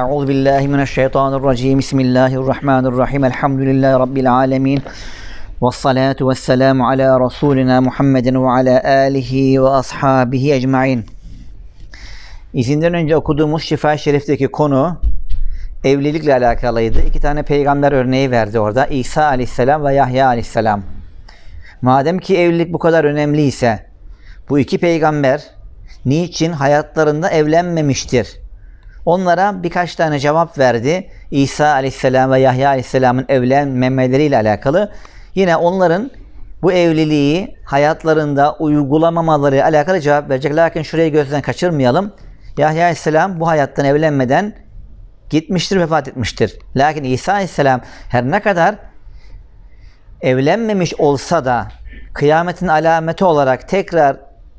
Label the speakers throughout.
Speaker 1: Euzu billahi mineşşeytanirracim. Bismillahirrahmanirrahim. Elhamdülillahi rabbil alamin. Ves salatu vesselamu ala rasulina Muhammedin ve ala alihi ve ashabihi ecmaîn. İzinden önce okuduğumuz Şifa Şerif'teki konu evlilikle alakalıydı. İki tane peygamber örneği verdi orada. İsa aleyhisselam ve Yahya aleyhisselam. Madem ki evlilik bu kadar önemliyse bu iki peygamber niçin hayatlarında evlenmemiştir? Onlara birkaç tane cevap verdi. İsa aleyhisselam ve Yahya aleyhisselamın evlenmemeleriyle alakalı. Yine onların bu evliliği hayatlarında uygulamamaları alakalı cevap verecek. Lakin şurayı gözden kaçırmayalım. Yahya aleyhisselam bu hayattan evlenmeden gitmiştir, vefat etmiştir. Lakin İsa aleyhisselam her ne kadar evlenmemiş olsa da kıyametin alameti olarak tekrar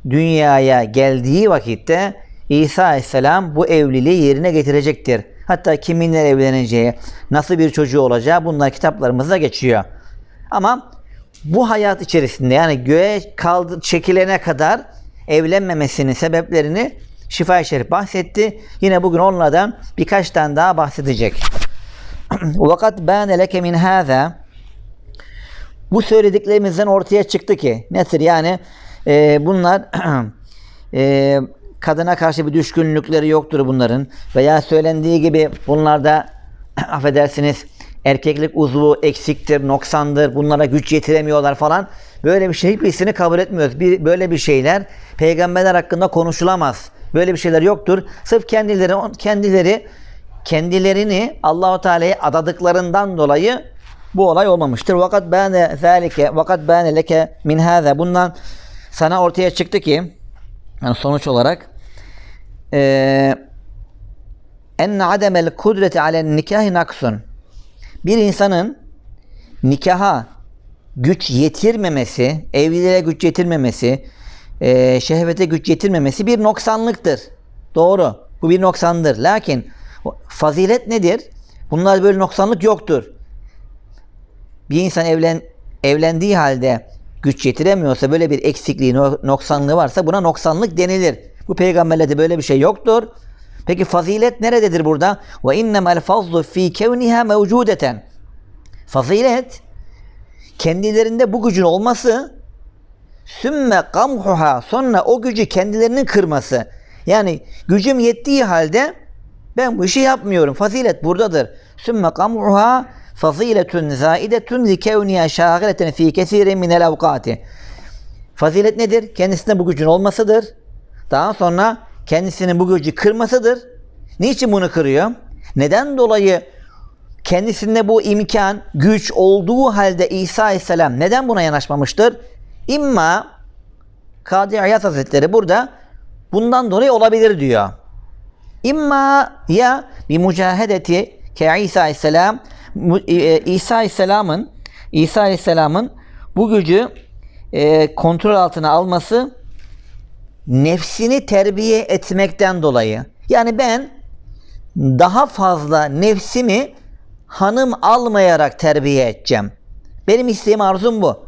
Speaker 1: dünyaya geldiği vakitte İsa Aleyhisselam bu evliliği yerine getirecektir. Hatta kiminle evleneceği, nasıl bir çocuğu olacağı bunlar kitaplarımızda geçiyor. Ama bu hayat içerisinde yani göğe kaldı, çekilene kadar evlenmemesinin sebeplerini Şifa-i Şerif bahsetti. Yine bugün onlardan birkaç tane daha bahsedecek. Vakat bâne leke min hâzâ bu söylediklerimizden ortaya çıktı ki nedir yani e, bunlar e, kadına karşı bir düşkünlükleri yoktur bunların veya söylendiği gibi bunlarda affedersiniz erkeklik uzvu eksiktir, noksandır, bunlara güç yetiremiyorlar falan. Böyle bir şey hiçbirisini kabul etmiyoruz. Bir, böyle bir şeyler peygamberler hakkında konuşulamaz. Böyle bir şeyler yoktur. Sırf kendileri kendileri kendilerini Allahu Teala'ya adadıklarından dolayı bu olay olmamıştır. Vakat bane zalike vakat bane leke min hâzâ bundan sana ortaya çıktı ki yani sonuç olarak eee en ademel kudreti alen nikahi naksun bir insanın nikaha güç yetirmemesi, evliliğe güç yetirmemesi, eee şehvete güç yetirmemesi bir noksanlıktır. Doğru. Bu bir noksandır. Lakin fazilet nedir? Bunlar böyle noksanlık yoktur bir insan evlen evlendiği halde güç yetiremiyorsa böyle bir eksikliği, no- noksanlığı varsa buna noksanlık denilir. Bu peygamberlerde böyle bir şey yoktur. Peki fazilet nerededir burada? Ve innemel fazlu fi kevniha mevcudeten. Fazilet kendilerinde bu gücün olması sümme kamhuha sonra o gücü kendilerinin kırması. Yani gücüm yettiği halde ben bu işi yapmıyorum. Fazilet buradadır. Sümme kamhuha faziletun zaidetun li kevniha şagileten fi kesirin minel avkati. Fazilet nedir? Kendisinde bu gücün olmasıdır. Daha sonra kendisinin bu gücü kırmasıdır. Niçin bunu kırıyor? Neden dolayı kendisinde bu imkan, güç olduğu halde İsa Aleyhisselam neden buna yanaşmamıştır? İmma Kadı İyad Hazretleri burada bundan dolayı olabilir diyor. İmma ya bir mücahedeti ke İsa Aleyhisselam İsa Aleyhisselam'ın İsa Aleyhisselam'ın bu gücü e, kontrol altına alması nefsini terbiye etmekten dolayı. Yani ben daha fazla nefsimi hanım almayarak terbiye edeceğim. Benim isteğim arzum bu.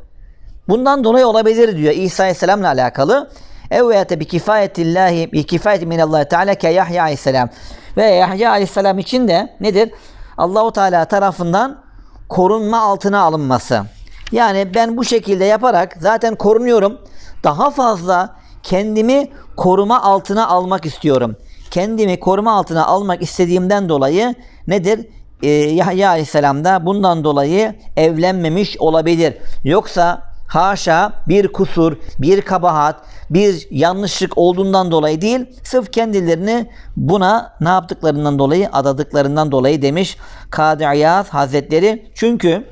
Speaker 1: Bundan dolayı olabilir diyor İsa Aleyhisselam'la alakalı. Evvete bi kifayetillahi bi kifayeti minallahi teala ke Yahya Aleyhisselam. Ve Yahya Aleyhisselam için de nedir? Allahu Teala tarafından korunma altına alınması. Yani ben bu şekilde yaparak zaten korunuyorum. Daha fazla kendimi koruma altına almak istiyorum. Kendimi koruma altına almak istediğimden dolayı nedir? Ee, Yahya Aleyhisselam da bundan dolayı evlenmemiş olabilir. Yoksa haşa bir kusur, bir kabahat, bir yanlışlık olduğundan dolayı değil, sırf kendilerini buna ne yaptıklarından dolayı, adadıklarından dolayı demiş Kadı İyad Hazretleri. Çünkü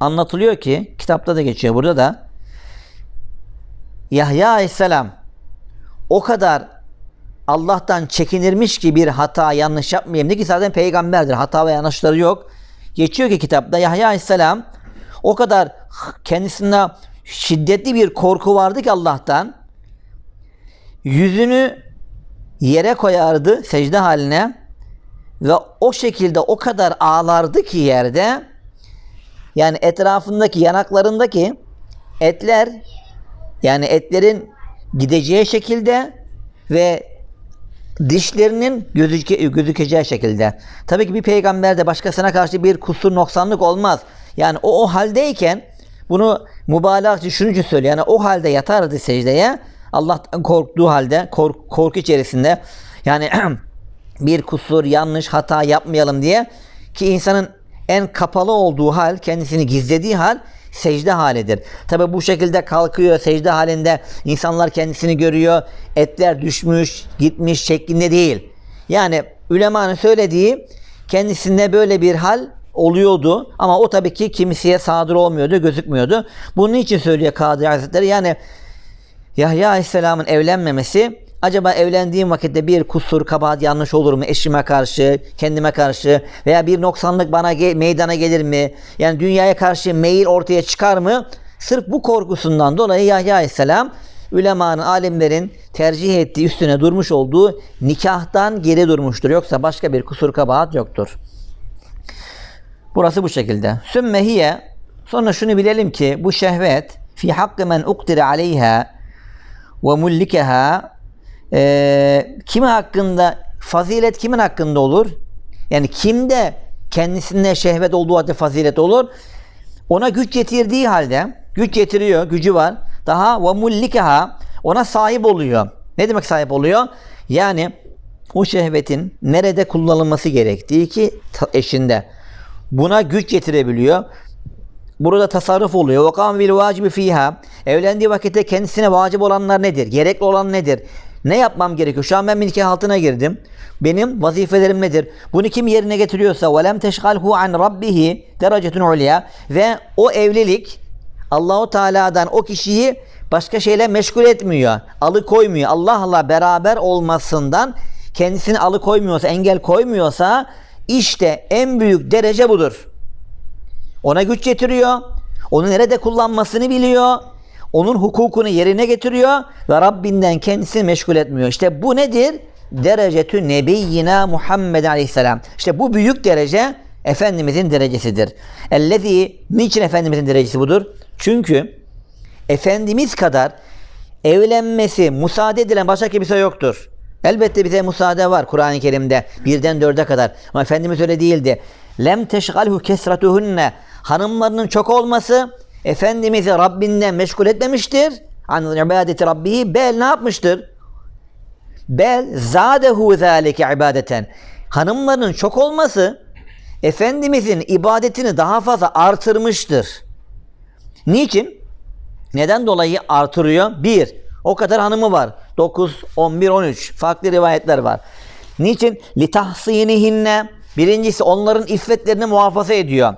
Speaker 1: anlatılıyor ki, kitapta da geçiyor burada da, Yahya Aleyhisselam o kadar Allah'tan çekinirmiş ki bir hata yanlış yapmayayım. Ne ki zaten peygamberdir. Hata ve yanlışları yok. Geçiyor ki kitapta Yahya Aleyhisselam o kadar kendisinde şiddetli bir korku vardı ki Allah'tan yüzünü yere koyardı secde haline ve o şekilde o kadar ağlardı ki yerde yani etrafındaki yanaklarındaki etler yani etlerin gideceği şekilde ve dişlerinin gözüke, gözükeceği şekilde. Tabii ki bir peygamber de başkasına karşı bir kusur noksanlık olmaz. Yani o o haldeyken bunu mübalağaçı şunun için söylüyor. Yani o halde yatardı secdeye. Allah'tan korktuğu halde kork, korku içerisinde yani bir kusur, yanlış, hata yapmayalım diye ki insanın en kapalı olduğu hal, kendisini gizlediği hal secde halidir. Tabi bu şekilde kalkıyor secde halinde insanlar kendisini görüyor. Etler düşmüş, gitmiş şeklinde değil. Yani ülemanın söylediği kendisinde böyle bir hal oluyordu ama o tabii ki kimseye sadır olmuyordu, gözükmüyordu. Bunun için söylüyor Kadı Hazretleri. Yani Yahya Aleyhisselam'ın evlenmemesi acaba evlendiğim vakitte bir kusur, kabahat, yanlış olur mu eşime karşı, kendime karşı veya bir noksanlık bana ge- meydana gelir mi? Yani dünyaya karşı meyil ortaya çıkar mı? Sırf bu korkusundan dolayı Yahya Aleyhisselam ülemanın, alimlerin tercih ettiği, üstüne durmuş olduğu nikahtan geri durmuştur. Yoksa başka bir kusur, kabahat yoktur. Burası bu şekilde. Sümmehiye sonra şunu bilelim ki bu şehvet fi hakkı men uktire aleyha ve mullikeha e, kimi hakkında fazilet kimin hakkında olur? Yani kimde kendisinde şehvet olduğu halde fazilet olur? Ona güç getirdiği halde güç getiriyor, gücü var. Daha ve mullikeha ona sahip oluyor. Ne demek sahip oluyor? Yani o şehvetin nerede kullanılması gerektiği ki eşinde. Buna güç getirebiliyor. Burada tasarruf oluyor. Vakam bil vacibi fiha. Evlendiği vakitte kendisine vacip olanlar nedir? Gerekli olan nedir? Ne yapmam gerekiyor? Şu an ben bir nikah altına girdim. Benim vazifelerim nedir? Bunu kim yerine getiriyorsa ve lem teşgalhu an rabbihi derecetun ulya ve o evlilik Allahu Teala'dan o kişiyi başka şeyle meşgul etmiyor. Alıkoymuyor. Allah'la beraber olmasından kendisini alıkoymuyorsa, engel koymuyorsa işte en büyük derece budur. Ona güç getiriyor. Onu nerede kullanmasını biliyor. Onun hukukunu yerine getiriyor ve Rabbinden kendisini meşgul etmiyor. İşte bu nedir? Derecetü nebiyyina Muhammed Aleyhisselam. İşte bu büyük derece Efendimizin derecesidir. Ellezî, niçin Efendimizin derecesi budur? Çünkü Efendimiz kadar evlenmesi müsaade edilen başka kimse yoktur. Elbette bize müsaade var Kur'an-ı Kerim'de birden dörde kadar. Ama Efendimiz öyle değildi. Lem teşgalhu kesratuhunne hanımlarının çok olması Efendimiz'i Rabbinden meşgul etmemiştir. An ibadeti Rabbihi bel ne yapmıştır? Bel zadehu zâlike ibadeten. Hanımlarının çok olması Efendimizin ibadetini daha fazla artırmıştır. Niçin? Neden dolayı artırıyor? Bir, o kadar hanımı var. 9, 11, 13 farklı rivayetler var. Niçin? Litahsinihinne birincisi onların iffetlerini muhafaza ediyor.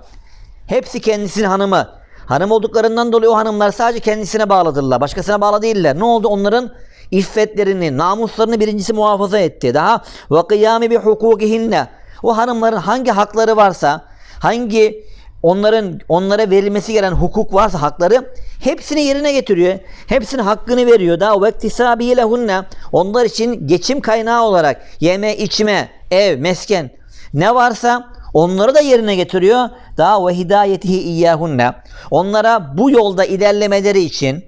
Speaker 1: Hepsi kendisinin hanımı. Hanım olduklarından dolayı o hanımlar sadece kendisine bağladırlar. Başkasına bağlı değiller. Ne oldu? Onların iffetlerini, namuslarını birincisi muhafaza etti. Daha ve kıyami bi hukukihinne. O hanımların hangi hakları varsa, hangi onların onlara verilmesi gereken hukuk varsa hakları hepsini yerine getiriyor. Hepsinin hakkını veriyor. Daha vektisabi lehunne. Onlar için geçim kaynağı olarak yeme, içme, ev, mesken ne varsa onları da yerine getiriyor. Daha ve hidayetihi iyyahunne. Onlara bu yolda ilerlemeleri için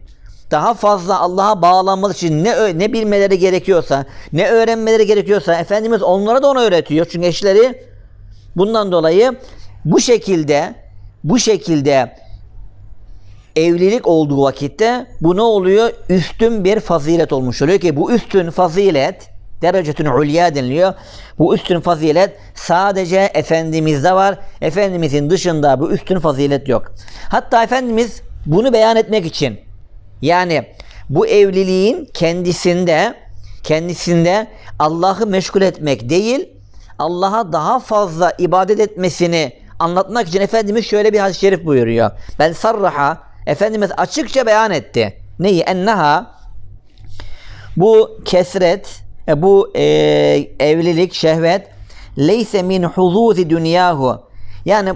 Speaker 1: daha fazla Allah'a bağlanması için ne ne bilmeleri gerekiyorsa, ne öğrenmeleri gerekiyorsa Efendimiz onlara da onu öğretiyor. Çünkü eşleri bundan dolayı bu şekilde bu şekilde evlilik olduğu vakitte bu ne oluyor? Üstün bir fazilet olmuş oluyor ki bu üstün fazilet derecetün ulya deniliyor. Bu üstün fazilet sadece Efendimiz'de var. Efendimizin dışında bu üstün fazilet yok. Hatta Efendimiz bunu beyan etmek için yani bu evliliğin kendisinde kendisinde Allah'ı meşgul etmek değil, Allah'a daha fazla ibadet etmesini anlatmak için Efendimiz şöyle bir hadis-i şerif buyuruyor. Ben sarraha Efendimiz açıkça beyan etti. Neyi? Enneha bu kesret, e, bu e, evlilik, şehvet leyse min huzuzi dünyahu. Yani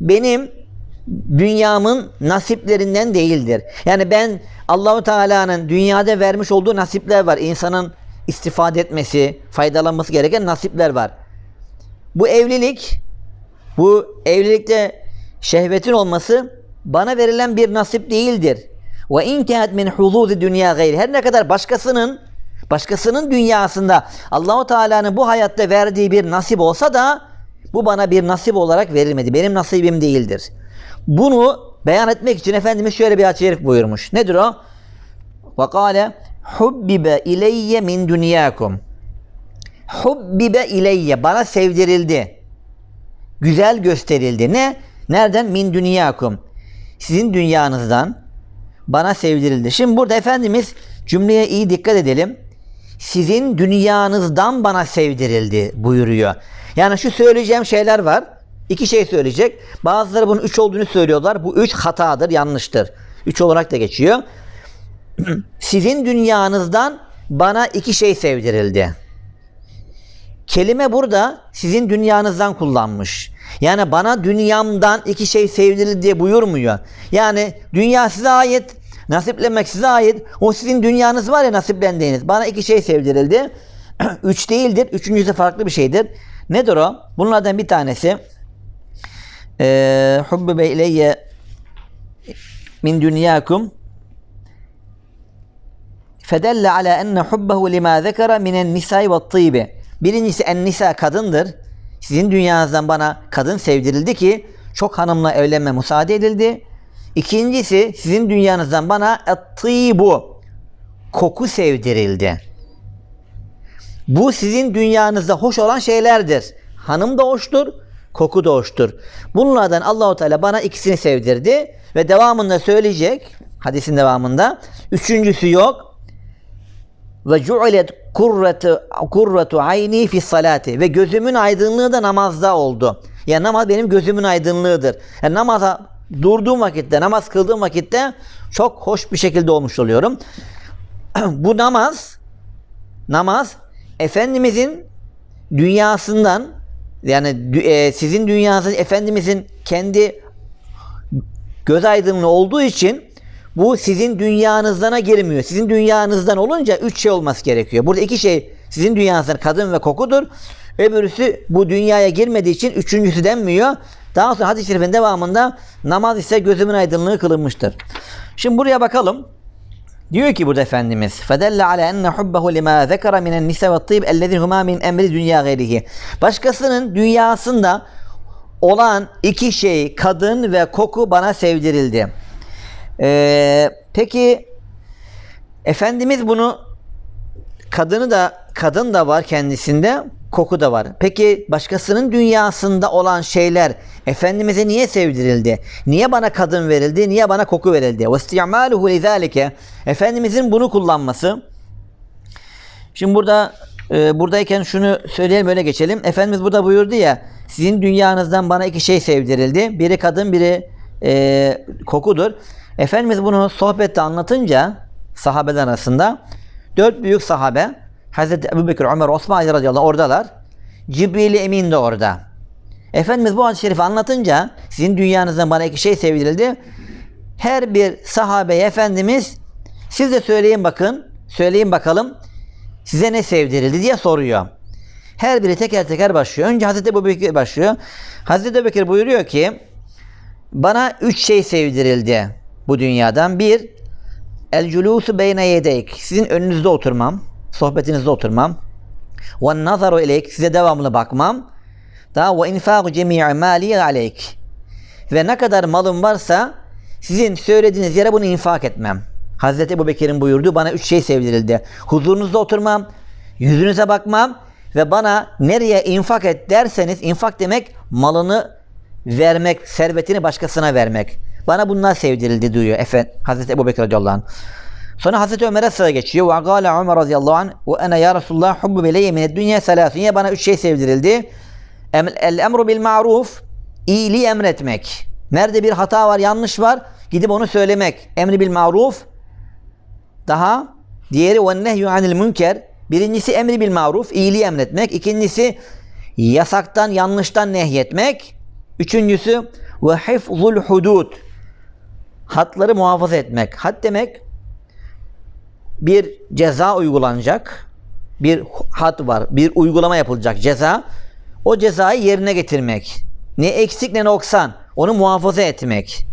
Speaker 1: benim dünyamın nasiplerinden değildir. Yani ben Allahu Teala'nın dünyada vermiş olduğu nasipler var. İnsanın istifade etmesi, faydalanması gereken nasipler var. Bu evlilik, bu evlilikte şehvetin olması bana verilen bir nasip değildir. Ve intihat min huzudi dünya gayri. Her ne kadar başkasının başkasının dünyasında Allahu Teala'nın bu hayatta verdiği bir nasip olsa da bu bana bir nasip olarak verilmedi. Benim nasibim değildir. Bunu beyan etmek için Efendimiz şöyle bir açı buyurmuş. Nedir o? Vakale hubbibe ileyye min dünyakum. Hubbibe ileyye. Bana sevdirildi. Güzel gösterildi. Ne? Nereden? Min dünyakum. Sizin dünyanızdan bana sevdirildi. Şimdi burada Efendimiz cümleye iyi dikkat edelim. Sizin dünyanızdan bana sevdirildi buyuruyor. Yani şu söyleyeceğim şeyler var. İki şey söyleyecek. Bazıları bunun üç olduğunu söylüyorlar. Bu üç hatadır, yanlıştır. Üç olarak da geçiyor. Sizin dünyanızdan bana iki şey sevdirildi. Kelime burada sizin dünyanızdan kullanmış. Yani bana dünyamdan iki şey sevdirildi diye buyurmuyor. Yani dünya size ait, nasiplenmek size ait. O sizin dünyanız var ya nasiplendiğiniz. Bana iki şey sevdirildi. Üç değildir. Üçüncüsü farklı bir şeydir. Nedir o? Bunlardan bir tanesi eee Hubbebe ileyye min dünyakum fedelle ala enne hubbehu lima zekara minen nisai ve tıybi. Birincisi en nisa kadındır. Sizin dünyanızdan bana kadın sevdirildi ki çok hanımla evlenme müsaade edildi. İkincisi sizin dünyanızdan bana et-tıybu koku sevdirildi. Bu sizin dünyanızda hoş olan şeylerdir. Hanım da hoştur, koku da hoştur. Bunlardan Allahu Teala bana ikisini sevdirdi ve devamında söyleyecek hadisin devamında. Üçüncüsü yok. Ve cu'ilet kurratu kurratu ayni fi salati ve gözümün aydınlığı da namazda oldu. Yani namaz benim gözümün aydınlığıdır. Yani namaza durduğum vakitte, namaz kıldığım vakitte çok hoş bir şekilde olmuş oluyorum. Bu namaz namaz Efendimizin dünyasından yani e, sizin dünyanızın Efendimizin kendi göz aydınlığı olduğu için bu sizin dünyanızdana girmiyor. Sizin dünyanızdan olunca üç şey olması gerekiyor. Burada iki şey sizin dünyanızdan kadın ve kokudur. Öbürüsü bu dünyaya girmediği için üçüncüsü denmiyor. Daha sonra hadis-i şerifin devamında namaz ise gözümün aydınlığı kılınmıştır. Şimdi buraya bakalım. Diyor ki burada Efendimiz فَدَلَّ عَلَى اَنَّ حُبَّهُ لِمَا ذَكَرَ مِنَ النِّسَ وَالطِّيبِ اَلَّذِي هُمَا مِنْ اَمْرِ dünya غَيْرِهِ Başkasının dünyasında olan iki şey kadın ve koku bana sevdirildi. Ee, peki Efendimiz bunu kadını da kadın da var kendisinde koku da var. Peki başkasının dünyasında olan şeyler Efendimiz'e niye sevdirildi? Niye bana kadın verildi? Niye bana koku verildi? وَاسْتِعْمَالُهُ لِذَٰلِكَ Efendimizin bunu kullanması Şimdi burada e, buradayken şunu söyleyelim öyle geçelim. Efendimiz burada buyurdu ya sizin dünyanızdan bana iki şey sevdirildi. Biri kadın biri e, kokudur. Efendimiz bunu sohbette anlatınca sahabeler arasında dört büyük sahabe Hazreti Ebu Bekir, Ömer, Osman Ali radıyallahu oradalar. Cibril Emin de orada. Efendimiz bu hadis-i şerifi anlatınca sizin dünyanızdan bana iki şey sevdirildi. Her bir sahabeye Efendimiz siz de söyleyin bakın, söyleyin bakalım size ne sevdirildi diye soruyor. Her biri teker teker başlıyor. Önce Hazreti Ebu Bekir başlıyor. Hazreti Ebu Bekir buyuruyor ki bana üç şey sevdirildi bu dünyadan. Bir, el culusu beyne yedeyk. Sizin önünüzde oturmam, sohbetinizde oturmam. Ve nazaru ileyk. Size devamlı bakmam. Daha ve infâgu cemî'i mâli aleyk. Ve ne kadar malım varsa sizin söylediğiniz yere bunu infak etmem. Hazreti Ebu Bekir'in buyurduğu bana üç şey sevdirildi. Huzurunuzda oturmam, yüzünüze bakmam ve bana nereye infak et derseniz infak demek malını vermek, servetini başkasına vermek. Bana bunlar sevdirildi diyor Efe, Hazreti Ebu Bekir radıyallahu anh. Sonra Hazreti Ömer'e sıra geçiyor. Ve gâle Ömer radıyallahu anh ve ene ya Resulullah hubbu bileyye mined dünya selâsün. Yine bana üç şey sevdirildi. El emru bil ma'ruf. iyiliği emretmek. Nerede bir hata var, yanlış var gidip onu söylemek. Emri bil maruf. Daha diğeri ve nehyu anil münker. Birincisi emri bil maruf, iyiliği emretmek. İkincisi yasaktan, yanlıştan nehyetmek. Üçüncüsü ve hifzul hudud. Hatları muhafaza etmek. Had demek bir ceza uygulanacak. Bir had var. Bir uygulama yapılacak ceza. O cezayı yerine getirmek. Ne eksik ne noksan. Onu muhafaza etmek.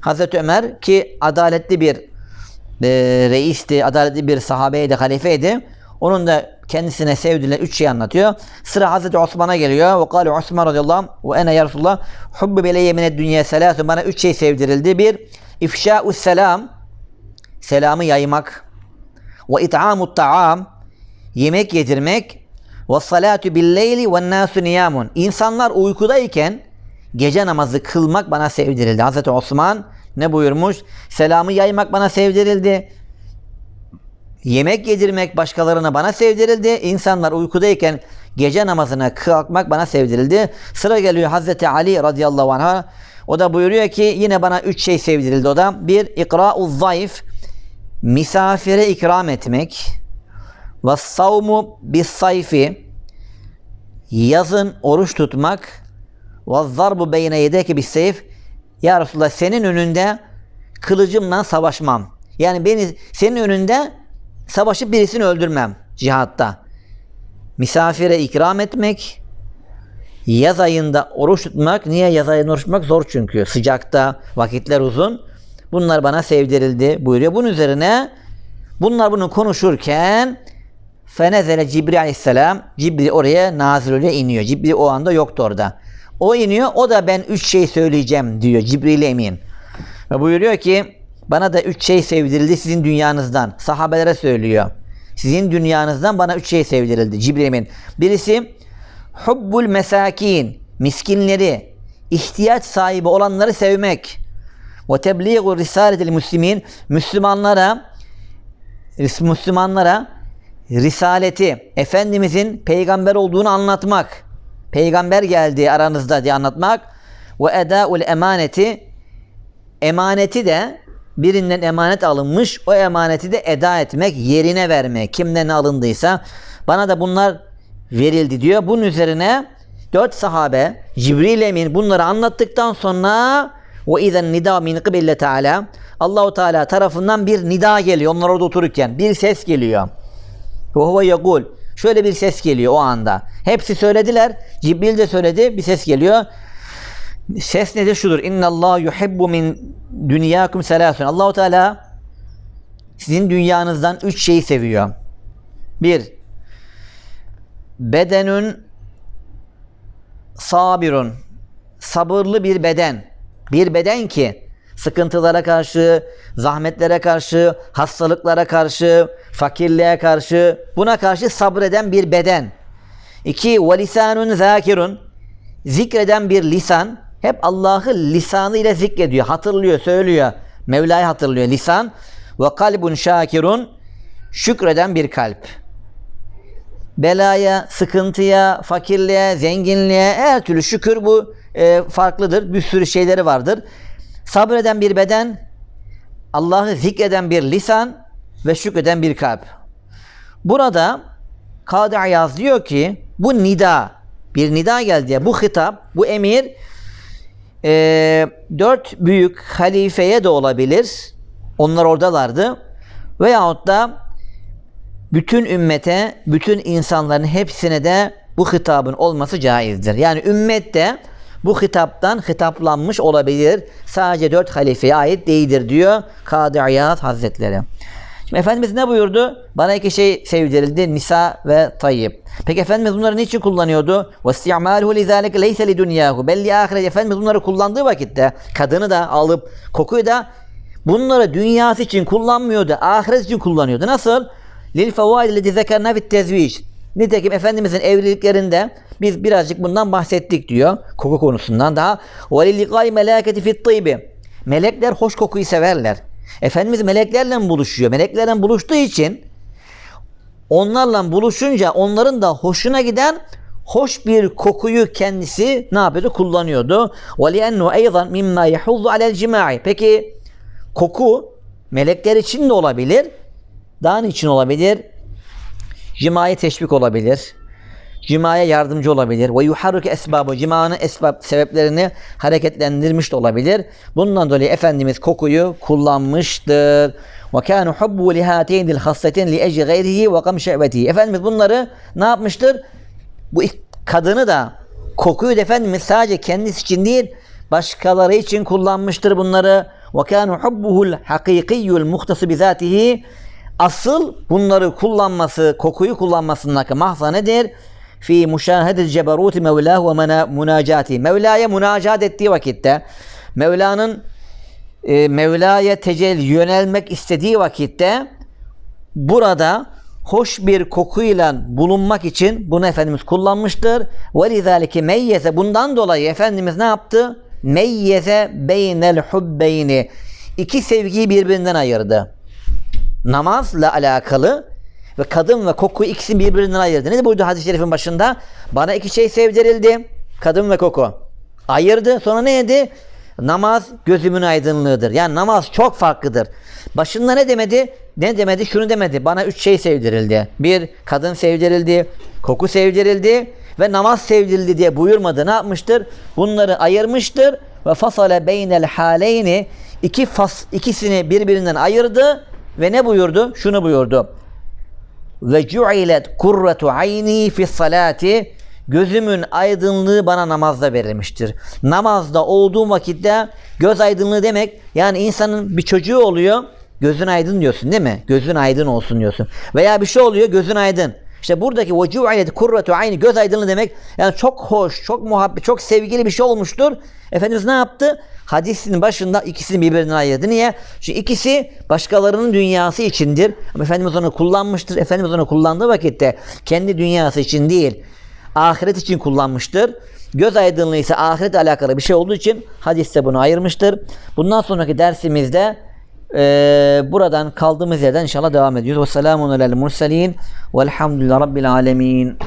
Speaker 1: Hazreti Ömer ki adaletli bir e, reisti, adaletli bir sahabeydi, halifeydi. Onun da kendisine sevdirilen üç şey anlatıyor. Sıra Hazreti Osman'a geliyor. Ve kâle Osman radıyallahu anh ve ene ya Resulullah hubbu beleyye mined dünya selâsü. Bana üç şey sevdirildi. Bir, ifşâ'us selam. Selamı yaymak. Ve it'amut ta'am. Yemek yedirmek. Ve salatu billeyli ve nâsü niyamun. İnsanlar uykudayken gece namazı kılmak bana sevdirildi. Hazreti Osman ne buyurmuş? Selamı yaymak bana sevdirildi. Yemek yedirmek başkalarına bana sevdirildi. İnsanlar uykudayken gece namazına kalkmak bana sevdirildi. Sıra geliyor Hazreti Ali radıyallahu anh'a. O da buyuruyor ki yine bana üç şey sevdirildi o da. Bir, ikra'u zayıf. Misafire ikram etmek. Ve savmu bis sayfi. Yazın oruç tutmak. Ve zarbu beyne yedeki bis seyf. Ya Resulallah senin önünde kılıcımla savaşmam. Yani beni senin önünde savaşıp birisini öldürmem cihatta. Misafire ikram etmek, yaz ayında oruç tutmak. Niye yaz ayında oruç tutmak? Zor çünkü. Sıcakta, vakitler uzun. Bunlar bana sevdirildi buyuruyor. Bunun üzerine bunlar bunu konuşurken Fenezele Cibril aleyhisselam Cibril oraya nazil oluyor iniyor. Cibril o anda yoktu orada. O iniyor. O da ben üç şey söyleyeceğim diyor Cibril Emin. Ve buyuruyor ki bana da üç şey sevdirildi sizin dünyanızdan. Sahabelere söylüyor. Sizin dünyanızdan bana üç şey sevdirildi. Cibril Emin. Birisi hubbul mesakin. Miskinleri, ihtiyaç sahibi olanları sevmek. Ve tebliğu risaletil muslimin. Müslümanlara Müslümanlara risaleti, Efendimizin peygamber olduğunu anlatmak. Peygamber geldi aranızda diye anlatmak. Ve edaul emaneti emaneti de birinden emanet alınmış o emaneti de eda etmek, yerine vermek. Kimden alındıysa bana da bunlar verildi diyor. Bunun üzerine dört sahabe Cibril Emin bunları anlattıktan sonra ve izen nida min kıbille teala Allahu Teala tarafından bir nida geliyor. Onlar orada otururken bir ses geliyor. Ve huve yekul. Şöyle bir ses geliyor o anda. Hepsi söylediler. Cibril de söyledi. Bir ses geliyor. Ses nedir? Şudur. İnna Allah yuhibbu min dünyakum selasun. Allahu Teala sizin dünyanızdan üç şeyi seviyor. Bir, bedenün sabirun. Sabırlı bir beden. Bir beden ki sıkıntılara karşı, zahmetlere karşı, hastalıklara karşı, fakirliğe karşı, buna karşı sabreden bir beden. İki, ve lisanun zakirun. Zikreden bir lisan. Hep Allah'ı lisanı ile zikrediyor, hatırlıyor, söylüyor. Mevla'yı hatırlıyor lisan. Ve kalbun şakirun. Şükreden bir kalp. Belaya, sıkıntıya, fakirliğe, zenginliğe her türlü şükür bu e, farklıdır. Bir sürü şeyleri vardır. Sabreden bir beden, Allah'ı zikreden bir lisan ve şükreden bir kalp. Burada Kadı Ayaz diyor ki bu nida, bir nida geldi ya bu hitap, bu emir e, dört büyük halifeye de olabilir. Onlar oradalardı. Veyahut da bütün ümmete, bütün insanların hepsine de bu hitabın olması caizdir. Yani ümmette bu hitaptan hitaplanmış olabilir. Sadece dört halifeye ait değildir diyor Kadı İyad Hazretleri. Şimdi Efendimiz ne buyurdu? Bana iki şey sevdirildi. Nisa ve tayyip. Peki Efendimiz bunları niçin kullanıyordu? وَاسْتِعْمَالُهُ لِذَٰلِكَ لَيْسَ لِدُنْيَاهُ Belli ahiret Efendimiz bunları kullandığı vakitte kadını da alıp kokuyu da bunları dünyası için kullanmıyordu. Ahiret için kullanıyordu. Nasıl? لِلْفَوَائِدِ الَّذِي ذَكَرْنَا فِي التَّزْوِيجِ Nitekim Efendimizin evliliklerinde biz birazcık bundan bahsettik diyor. Koku konusundan daha. وَلِلِّقَاءِ مَلَاكَةِ فِي الطِّيبِ Melekler hoş kokuyu severler. Efendimiz meleklerle buluşuyor. Meleklerle buluştuğu için onlarla buluşunca onların da hoşuna giden hoş bir kokuyu kendisi ne yapıyordu? Kullanıyordu. وَلِيَنُّ اَيْضًا مِمَّا يَحُضُّ عَلَى الْجِمَاعِ Peki koku melekler için de olabilir. daha için olabilir? Cimaya teşvik olabilir. Cimaya yardımcı olabilir. Ve yuharruke esbabı cimanın esbab sebeplerini hareketlendirmiş de olabilir. Bundan dolayı Efendimiz kokuyu kullanmıştır. Ve kânu hubbu lihâteynil hassetin li ecri gayrihi ve kam. Efendimiz bunları ne yapmıştır? Bu kadını da kokuyu da Efendimiz sadece kendisi için değil başkaları için kullanmıştır bunları. Ve kânu hubbuhul hakikiyyul muhtası bizatihi asıl bunları kullanması, kokuyu kullanmasındaki mahza nedir? Fi müşahedeti ceberuti mevlahu ve mena- münacati. Mevla'ya münacat ettiği vakitte, Mevla'nın e, Mevla'ya tecelli yönelmek istediği vakitte burada hoş bir kokuyla bulunmak için bunu Efendimiz kullanmıştır. وَلِذَٰلِكِ meyyeze Bundan dolayı Efendimiz ne yaptı? Meyyeze beynel hubbeyni. İki sevgiyi birbirinden ayırdı. Namazla alakalı ve kadın ve koku ikisini birbirinden ayırdı. Ne buydu hadis-i şerifin başında? Bana iki şey sevdirildi. Kadın ve koku. Ayırdı. Sonra ne dedi? Namaz gözümün aydınlığıdır. Yani namaz çok farklıdır. Başında ne demedi? Ne demedi? Şunu demedi. Bana üç şey sevdirildi. Bir, kadın sevdirildi. Koku sevdirildi. Ve namaz sevdirildi diye buyurmadı. Ne yapmıştır? Bunları ayırmıştır. Ve fasale beynel haleyni iki fas, ikisini birbirinden ayırdı. Ve ne buyurdu? Şunu buyurdu ve cu'ilet kurratu ayni fi salati gözümün aydınlığı bana namazda verilmiştir. Namazda olduğum vakitte göz aydınlığı demek yani insanın bir çocuğu oluyor gözün aydın diyorsun değil mi? Gözün aydın olsun diyorsun. Veya bir şey oluyor gözün aydın. İşte buradaki ve cu'ilet kurratu ayni göz aydınlığı demek yani çok hoş, çok muhabbet, çok sevgili bir şey olmuştur. Efendimiz ne yaptı? Hadisin başında ikisini birbirinden ayırdı. Niye? Çünkü ikisi başkalarının dünyası içindir. Ama Efendimiz onu kullanmıştır. Efendimiz onu kullandığı vakitte kendi dünyası için değil, ahiret için kullanmıştır. Göz aydınlığı ise ahiretle alakalı bir şey olduğu için hadiste bunu ayırmıştır. Bundan sonraki dersimizde eee, buradan kaldığımız yerden inşallah devam ediyoruz. Ve selamun alel murselin velhamdülillahi rabbil alemin.